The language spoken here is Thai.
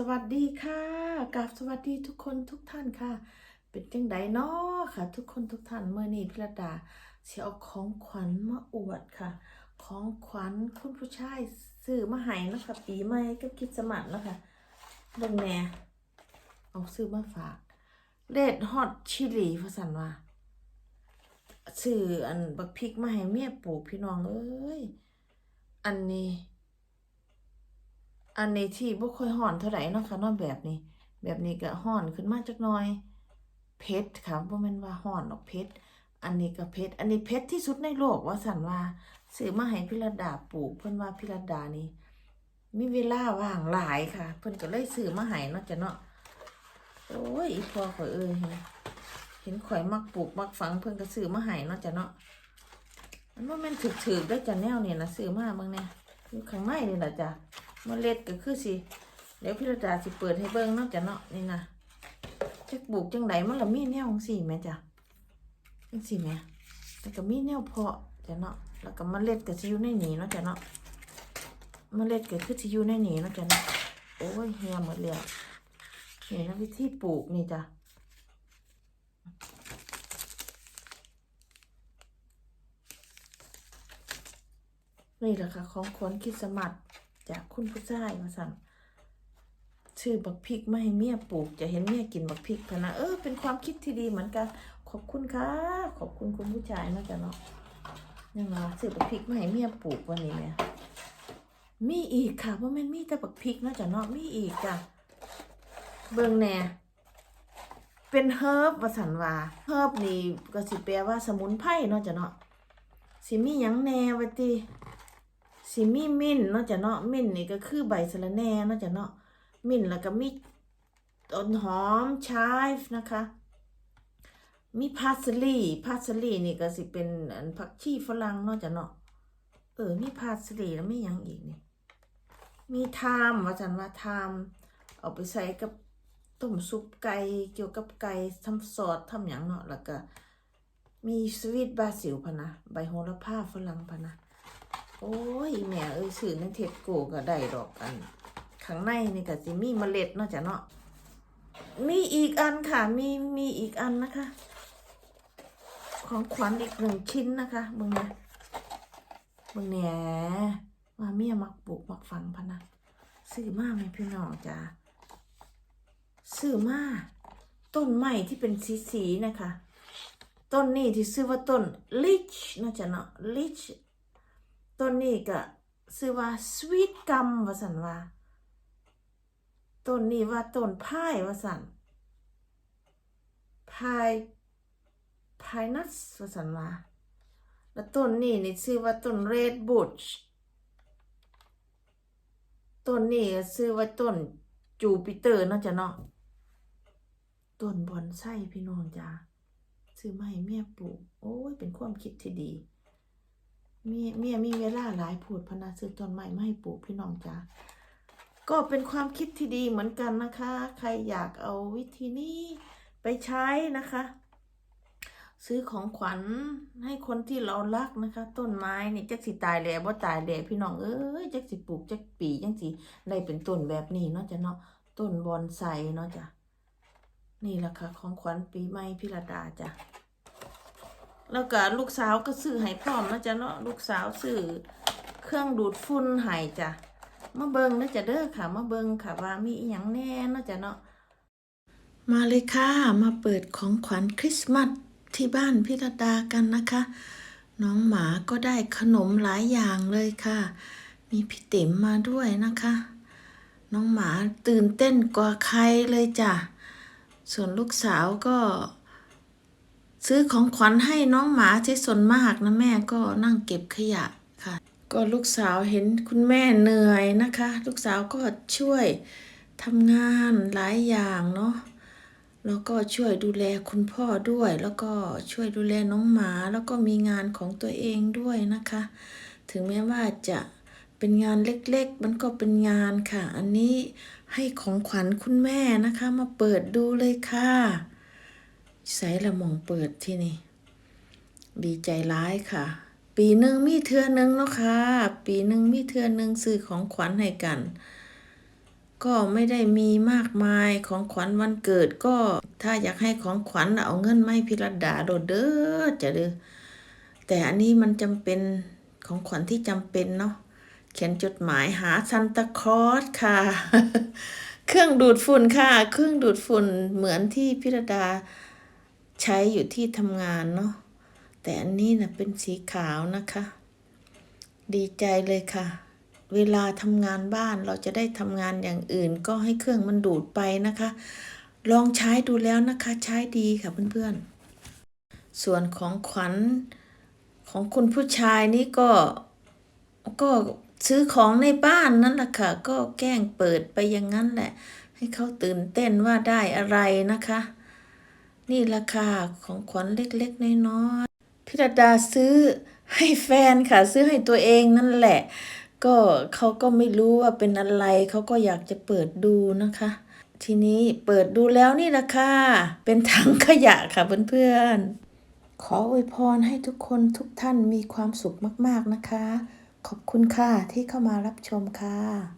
สวัสดีค่ะกับสวัสดีทุกคนทุกท่านค่ะ เป็นจังไดเนาะค่ะ ทุกคนทุกท่านเมื่อนี้พิรดาเสียเอาของขวัญมาอวดค่ะ ของขวัญคุณผู้ชายซื้อมาให้เนาะคะปีใหม่ก็คิดสมัครแล้วค่ะเบิ่งแน่เอาซื้อมาฝากเลดฮอตชิลีภาษาว่าซื้ออันบักพริกมาให้เมียปลูกพี่น้องเอ้ยอันนี้ อันนี้ที่บ่ค่อยห่อนเท่าไหร่นะคะนาะแบบนี้ แบบนี้ก็ห่อนขึ้นมาจักหน่อยเผ็ดค่ะบ่แม่นว่าห่อนหรอกเผ็ดอันนี้ก็เผ็ดอันนี้เผ็ดที่สุดในโลกว่าสันว่าซื้อมาให้พิรดาปลูกเพิ่นว่าพิรดานี่มีเวลาว่างหลายค่ะ เพิ่นก็เลยซื้อมาให้เนาะจ้ะเนาะโอ้ยอีพอข่อยเอ้ยเห็นข่อยมักปลูกมักฝังเพิ่นก็ซื้อมาให้เนาะจ้ะเนาะมันบ่แม่นถึกๆได้จ้ะแนวนี่นะซื้อมาเบิ่งแน่อยู่ข้างในนี่ล่ะจ้ะ เมล็ดก็คือสิเดี๋ยวพี่ระดาสิเปิดให้เบิ่งเนาะจ้ะเนาะนี่นะจักปลูกจังไดมันละมีแนวจังซี่แม่จ้ะจังซี่แม่แล้วก็มีแนวเพาะจ้ะเนาะแล้วก็เมล็ดก็สิอยู่ในนี้เนาะจ้ะเนาะเมล็ดก็คือสิอยู่ในนี้เนาะจ้ะเนาะโอ้ยเหี่ยหมดแล้วนี่นะวิธีปลูกนี่จ้ะนี่แหละค่ะของขวัญคริสต์มาส จากคุณผู้ชายมาสั่งชื่อบักพริกไม่ให้เมียปลูก จะเห็นเมียกินบักพริกพนะเออเป็นความคิดที่ดีเหมือนกัน ขอบคุณค่ะ ขอบคุณคุณผู้ชายนะจ๊ะเนาะยังไงซื้อบักพริกไม่ให้เมียปลูกวันนี้เนี่ยมีอีกค่ะเพราะมันมีแต่บักพริกนะจ๊ะเนาะมีอีกจ้ะเบิ่งแน่เป็นเฮิร์บวาสันว่าเฮิร์บนี่ก็สิแปลว่าสมุนไพรเนาะจ้ะเนาะสิมีหยังแน่ไว้ติ สิมีมิ้นท์เนาะจ้ะเนาะมิ้นท์นี่ก็คือใบสะระแหน่เนาะจ้ะเนาะมิ้นท์แล้วก็มีต้นหอมชายนะคะ มีพาสลีพาสลีนี่ก็สิเป็นผักชีฝรั่งเนาะจ้ะเนาะเออมีพาสลีแล้วมีหยังอีกนี่มีไทามว่าจันว่าไทามเอาไปใส่กับต้มซุปไก่เกี่ยวกับไก่ทำซอสทำหยังเนาะแล้วก็มีสวีทบราซิลพะนะใบโหระพาฝรั่งพะนะ โอ้ยแม่เอ้ยซื้อในเทปโกก็ได้ดอกอันข้างในนี่ก็สิมีเมล็ดเนาะจ้ะเนาะมีอีกอันค่ะ มีมีอีกอันนะคะ ของขวัญอีกหนึ่งชิ้นนะคะเบิ่งนะเบิ่งแหน่ว่าเมียมักปลูกมักฝังพะนะซื้อมาไหมพี่น้องจ้าซื้อมาต้นไม้ที่เป็นสีสีๆนะคะ ต้นนี้ที่ชื่อว่าต้นลิชนะจ๊ะเนาะลิช ต้นนี้ก็ชื่อว่าสวีทกัมว่าสันว่าต้นนี้ว่าต้นพายว่าสันพายพายนัสว่าสันว่าแล้วต้นนี้นี่ชื่อว่าต้นเรดบูชต้นนี้ก็ชื่อว่าต้นจูปิเตอร์เนาะจ้ะเนาะต้นบอนไส้พี่น้องจ้าซื้อมาให้เมียปลูก โอ้ย เป็นความคิดที่ดี มีเมียมีเวลาหลายพูดพนาซื้อต้นไม้มาให้ปลูกพี่น้องจ้าก็เป็นความคิดที่ดีเหมือนกันนะคะ ใครอยากเอาวิธีนี้ไปใช้นะคะ ซื้อของขวัญให้คนที่เรารักนะคะ ต้นไม้นี่จักสิตายแล้วบ่ตายแล้วพี่น้องเอ้ยจักสิปลูกจักปีจังสิได้เป็นต้นแบบนี้เนาะจ้ะเนาะต้นบอนไซเนาะจ้ะนี่แหละค่ะของขวัญปีใหม่พิรดาจ้ะ แล้วก็ลูกสาวก็ซื้อให้พร้อมนะจ๊ะเนาะลูกสาวซื้อเครื่องดูดฝุ่นให้จ้ะมาเบิงนะจ๊ะเด้อค่ะมาเบิ่งค่ะว่ามีอีหยังแน่นะจ๊ะเนาะมาเลยค่ะมาเปิดของขวัญคริสต์มาสที่บ้านพิรดากันนะคะ น้องหมาก็ได้ขนมหลายอย่างเลยค่ะ มีพี่ติ๋มมาด้วยนะคะ น้องหมาตื่นเต้นกว่าใครเลยจ้ะส่วนลูกสาวก็ ซื้อของขวัญให้น้องหมาที่สนมากนะแม่ก็นั่งเก็บขยะค่ะ ก็ลูกสาวเห็นคุณแม่เหนื่อยนะคะ ลูกสาวก็ช่วยทำงานหลายอย่างเนาะแล้วก็ช่วยดูแลคุณพ่อด้วย แล้วก็ช่วยดูแลน้องหมา แล้วก็มีงานของตัวเองด้วยนะคะ ถึงแม้ว่าจะเป็นงานเล็กๆ มันก็เป็นงานค่ะ อันนี้ให้ของขวัญคุณแม่นะคะ มาเปิดดูเลยค่ะ ใส่ละมองเปิดที่นี่ ดีใจร้ายค่ะ ปีหนึ่งมีเทือหนึ่งเนาะค่ะ ปีหนึ่งมีเทือหนึ่งซื้อของขวัญให้กัน ก็ไม่ได้มีมากมายของขวัญวันเกิดก็ ถ้าอยากให้ของขวัญเอาเงินไมาให้พิรดาโดดเด้อจะเด้อแต่อันนี้มันจำเป็นของขวัญที่จำเป็นเนาะเขียนจดหมายหาซันตาคลอสค่ะ เครื่องดูดฝุ่นค่ะ เครื่องดูดฝุ่นเหมือนที่พิรดา ใช้อยู่ที่ทำงานเนาะแต่อันนี้นะเป็นสีขาวนะคะ ดีใจเลยค่ะ เวลาทำงานบ้านเราจะได้ทำงานอย่างอื่น ก็ให้เครื่องมันดูดไปนะคะ ลองใช้ดูแล้วนะคะ ใช้ดีค่ะเพื่อนๆ ส่วนของขวัญของคุณผู้ชายนี่ก็ก็ซื้อของในบ้านนั่นแหละค่ะ ก็แกล้งเปิดไปอย่างนั้นแหละ ให้เขาตื่นเต้นว่าได้อะไรนะคะ นี่ราคาของขวัญเล็กๆน้อยๆพิรดาซื้อให้แฟนค่ะ ซื้อให้ตัวเองนั่นแหละ ก็เขาก็ไม่รู้ว่าเป็นอะไรเขาก็อยากจะเปิดดูนะคะ ทีนี้เปิดดูแล้วนี่ละค่ะเป็นถังขยะค่ะเพื่อนๆ ขออวยพรให้ทุกคนทุกท่านมีความสุขมากๆนะคะ ขอบคุณค่ะที่เข้ามารับชมค่ะ